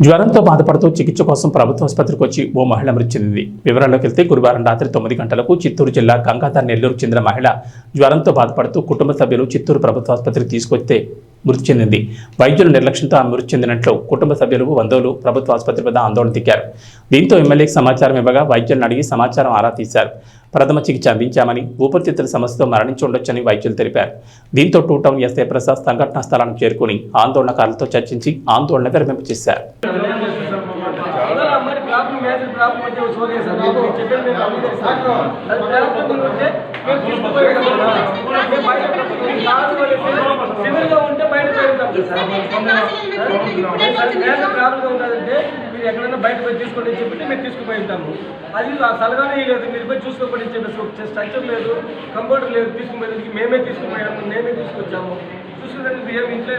జ్వరంతో బాధపడుతూ చికిత్స కోసం ప్రభుత్వ ఆసుపత్రికి వచ్చి ఓ మహిళ మృతి చెందింది. వివరాల్లోకి వెళ్తే గురువారం రాత్రి తొమ్మిది గంటలకు చిత్తూరు జిల్లా గంగాధర్ నెల్లూరుకు చెందిన మహిళ జ్వరంతో బాధపడుతూ కుటుంబ సభ్యులు చిత్తూరు ప్రభుత్వ ఆసుపత్రికి తీసుకొస్తే మృతి చెందింది. వైద్యుల నిర్లక్ష్యంతో ఆమె మృతి చెందినట్లు కుటుంబ సభ్యులు బంధువులు ప్రభుత్వ ఆసుపత్రి వద్ద ఆందోళన దిగారు దీంతో ఎమ్మెల్యేకి సమాచారం ఇవ్వగా వైద్యులను అడిగి సమాచారం ఆరా తీశారు. ప్రథమ చికిత్స అందించామని ఊపిరితిత్తుల సమస్యతో మరణించి ఉండొచ్చని వైద్యులు తెలిపారు. దీంతో టూ టౌన్ ఎస్ఐ ప్రసాద్ సంఘటనా స్థలానికి చేరుకుని ఆందోళనకారులతో చర్చించి ఆందోళన విరమింపు చేశారు. సార్ ఉంటే సివిల్గా పెడతాం సార్ ప్రాబ్లం మీరు ఎక్కడైనా బయట పోయి తీసుకోండి అని చెప్పి మేము తీసుకుపోయి ఉంటాము అది సలగానే లేదు మీరు పోయి చూసుకోకపోతే అని చెప్పేసి స్ట్రక్చర్ లేదు కంప్యూటర్ లేదు తీసుకుపోయేందుకు మేమే తీసుకుపోయాము మేమే తీసుకొచ్చాము చూసుకునేందుకు ఏమి ఇంట్లో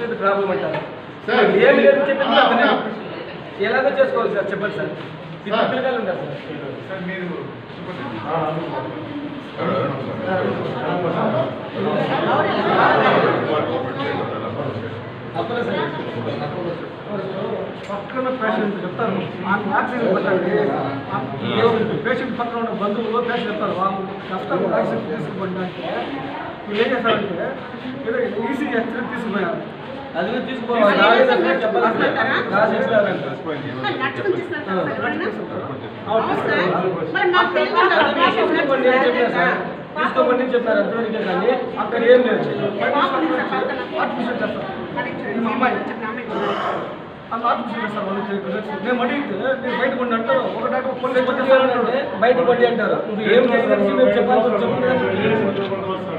లేదు ప్రాబ్లం అంటారు ఏమి లేదు చెప్పి ఎలాగో చేసుకోవాలి సార్ చెప్పండి సార్ ఇద్దరు పిల్లలు ఉన్నారు సార్ మీరు పక్కన పేషెంట్ చెప్తారు. నాకు ఆక్సిజన్ పెట్టండి పేషెంట్ పక్కన ఉన్న బంధువులు పేషెంట్ చెప్తారు. వాళ్ళు కష్టం ఆక్సిజన్ మీరు ఏం చేస్తారంటే ఏదో ఈసీ ఎక్స్రే తీసుకుపోయారు. అది తీసుకోవాలి తీసుకోమని చెప్పారు. అంతవరకే కానీ అక్కడ ఏం లేదు. అమ్మాయి అలా ఆర్టిఫిషియల్ చేస్తారు వాళ్ళు. మేము అడిగితే మీరు బయట పండి అంటారు. ఒక డాక్టర్ కొన్ని బయట పండి అంటారు నువ్వు ఏం చేస్తారు? మేము చెప్పాలి చెప్పండి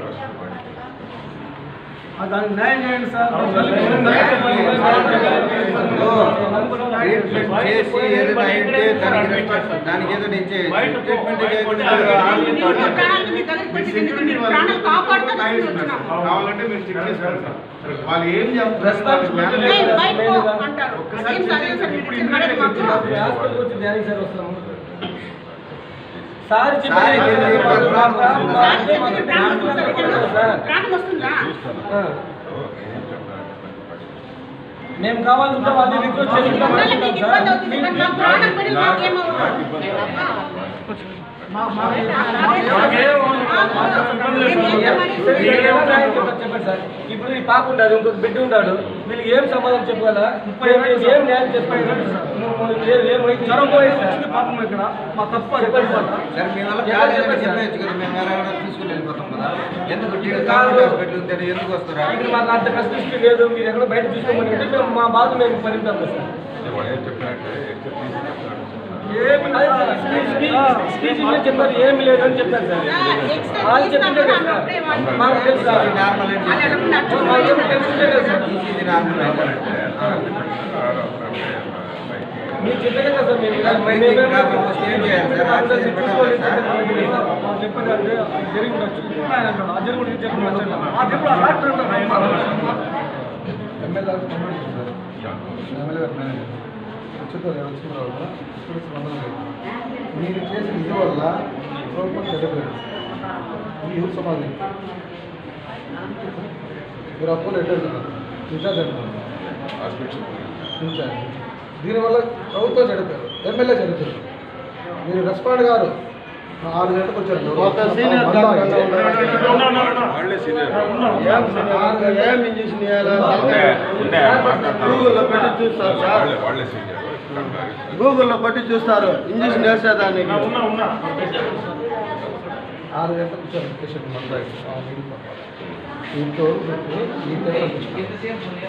దానికి న్యాయం చేయండి సార్. చేసి ఏదైనా అయితే దానికి రెస్పాన్స్ దానికి ఏదో నేను చే- ట్రీట్మెంట్ చేయకుండా కావాలంటే మీరు చెక్ చేసుకోండి సార్ వాళ్ళు ఏం చేస్తారు. ఒక్కసారి ధ్యానం సార్ మేము కావాలంటే వాళ్ళు రిక్వెస్ట్ చేసుకుంటాం సార్. ఇప్పుడు ఈ పాప ఉండదు ఇంకొక బిడ్డ ఉన్నాడు వీళ్ళకి ఏం సమాధానం చెప్పగలరా ఏం న్యాయం చెప్పాలి పాపం ఇక్కడ మా తప్ప కదా ఎందుకు వస్తారా మాకు అంత కష్టం లేదు మీరు ఎక్కడ బయట చూసుకోమని మా బాధ మేము పరిమితం సార్ స్పీచ్- చెప్పారు ఏమి లేదు అని చెప్పారు సార్ వాళ్ళు చెప్పిందే మాకు తెలుసు సార్. సార్ మీరు కదా సార్ మేము ఏం చేయాలి సార్? జరిగి ఉండొచ్చు జరిగి ఎమ్మెల్యే ఎమ్మెల్యే లేదు మీరు చేసిన ఇది వల్ల ప్రభుత్వం చెడ్డపోయింది ఇది యూత్ సమాజం. మీరు అప్పులు ఎట్టేస్తున్నారు ఇన్ఛార్జ్ అంటున్నారు ఇన్ఛార్జ్. దీనివల్ల ప్రభుత్వం చెడిపోయారు ఎమ్మెల్యే చెడిపోయారు మీరు రెస్పాండ్ గారు ఆరు గంటలకు వచ్చారు. గూగుల్లో పెట్టి చూస్తారు సార్. గూగుల్లో పెట్టి చూస్తారు. ఇంజక్షన్ వేసేదానికి ఆరు గంటలకు ఇంట్లో ఈ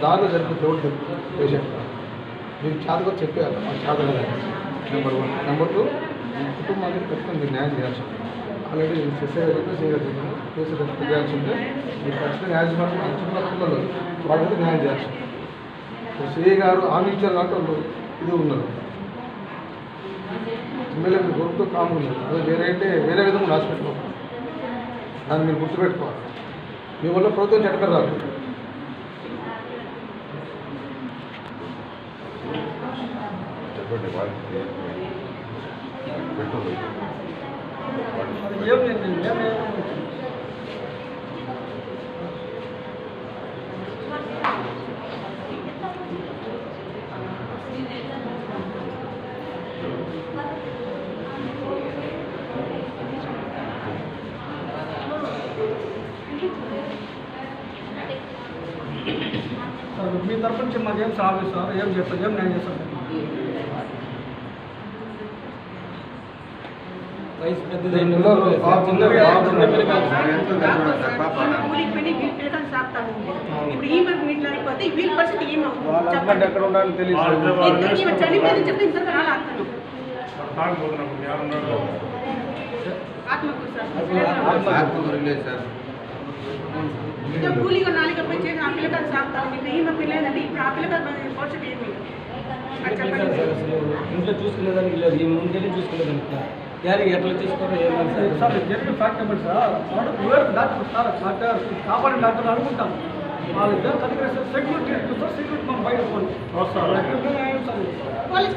దారిలో జరిపి తోడు తెలుపు పేషెంట్ మీరు చేతగా చెప్పేయాలి. మా చేత నెంబర్ వన్ నెంబర్ టూ కుటుంబానికి ఖచ్చితంగా మీరు న్యాయం చేయాల్సి ఉంటుంది. ఆల్రెడీ సీగా చెప్పాను కేసు చేయాల్సి ఉంటే మీరు ఖచ్చితంగా యాజమాన్యం చిన్న పిల్లలు వాళ్ళకి న్యాయం చేయాల్సి ఉంటుంది. సిఐ గారు హామీ ఇచ్చారు వాళ్ళు ఇది ఉన్నారు ఎమ్మెల్యే మీరు గుర్తు కాము ఉన్నారు అదే వేరే అంటే వేరే విధంగా రాసిపెట్టుకోవాలి దాన్ని మీరు గుర్తుపెట్టుకోవాలి. మీ వల్ల ప్రభుత్వం చెడ్డ రాదు ఏం వాళ్ళ హస్బెండ్ ఎక్కడ ఉండాలని తెలియదు ఇద్దరు ఈమె చనిపోయిందని చెప్తే ఇంతకు రాలాడతాను ఆత్మకు సార్ ఆత్మకూరు లేదు సార్ ఇంకా కూలీగా నాలుగు పోయి చేసి ఇంట్లో చూసుకునేదానికి లేదు ఈ ముందే చూసుకునేదానికి యారు ఎట్లా చూసుకోవడం ఏమని సార్ జరిగిన ఫ్యాక్ట్ ఏమంటే సార్ వాడు డాక్టర్ సార్ డాక్టర్ కాపాడిన డాక్టర్ అనుకుంటాం వాళ్ళిద్దరు కలిపి సెక్యూరిటీ సార్ సెక్యూరిటీ మనం బయట పోండి పోలీస్